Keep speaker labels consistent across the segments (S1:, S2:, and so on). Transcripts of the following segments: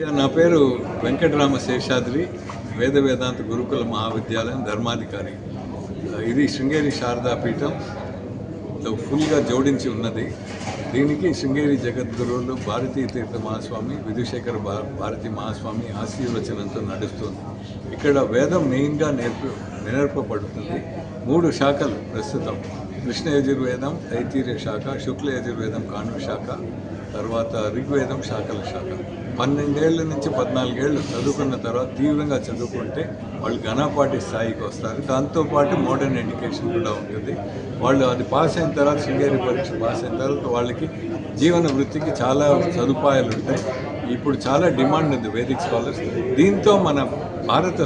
S1: నా పేరు వెంకటరామ శేషాద్రి వేద వేదాంత గురుకుల మహావిద్యాలయం ధర్మాధికారి. ఇది శృంగేరి శారదా పీఠం. ఫుల్గా జోడించి ఉన్నది. దీనికి శృంగేరి జగద్గురువులు భారతీ తీర్థ మహాస్వామి విధుశేఖర భారతి మహాస్వామి ఆశీర్వచనంతో నడుస్తుంది. ఇక్కడ వేదం మెయిన్గా నేర్ప నేర్పబడుతుంది. మూడు శాఖలు ప్రస్తుతం. కృష్ణ యజుర్వేదం తైతీర్య శాఖ శుక్ల యజుర్వేదం కాను శాఖ తర్వాత ఋగ్వేదం శాఖల శాఖ. పన్నెండేళ్ళ నుంచి పద్నాలుగేళ్ళు చదువుకున్న తర్వాత తీవ్రంగా చదువుకుంటే వాళ్ళు ఘనపాటి స్థాయికి వస్తారు. దాంతోపాటు మోడర్న్ ఎడ్యుకేషన్ కూడా ఉంటుంది. వాళ్ళు అది పాస్ అయిన తర్వాత శృంగేరి పరీక్ష పాస్ అయిన తర్వాత వాళ్ళకి జీవన వృత్తికి చాలా సదుపాయాలు ఉంటాయి. ఇప్పుడు చాలా డిమాండ్ ఉంది వేదిక్ స్కాలర్స్. దీంతో మన భారత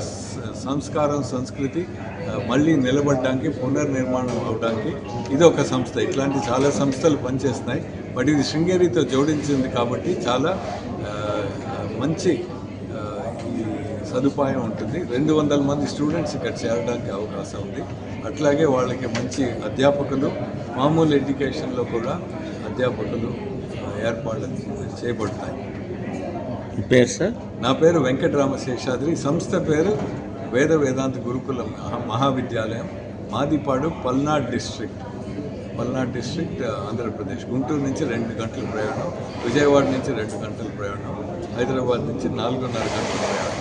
S1: సంస్కారం సంస్కృతి మళ్ళీ నిలబడడానికి పునర్నిర్మాణం అవడానికి ఇది ఒక సంస్థ. ఇట్లాంటి చాలా సంస్థలు పనిచేస్తున్నాయి. బట్ ఇది శృంగేరితో జోడించింది కాబట్టి చాలా మంచి సదుపాయం ఉంటుంది. రెండు వందల మంది స్టూడెంట్స్ ఇక్కడ చేరడానికి అవకాశం ఉంది. అట్లాగే వాళ్ళకి మంచి అధ్యాపకులు మామూలు ఎడ్యుకేషన్లో కూడా అధ్యాపకులు ఏర్పాట్లు చేయబడతాయి.
S2: పేరు సార్?
S1: నా పేరు వెంకటరామ శేషాద్రి సంస్థ పేరు వేద వేదాంత గురుకుల మహా- మహావిద్యాలయం మాదిపాడు పల్నాడ్ డిస్ట్రిక్ట్. పల్నాడు డిస్ట్రిక్ట్ ఆంధ్రప్రదేశ్. గుంటూరు నుంచి రెండు గంటల ప్రయాణం విజయవాడ నుంచి రెండు గంటల ప్రయాణం హైదరాబాద్ నుంచి నాలుగున్నర గంటల ప్రయాణం.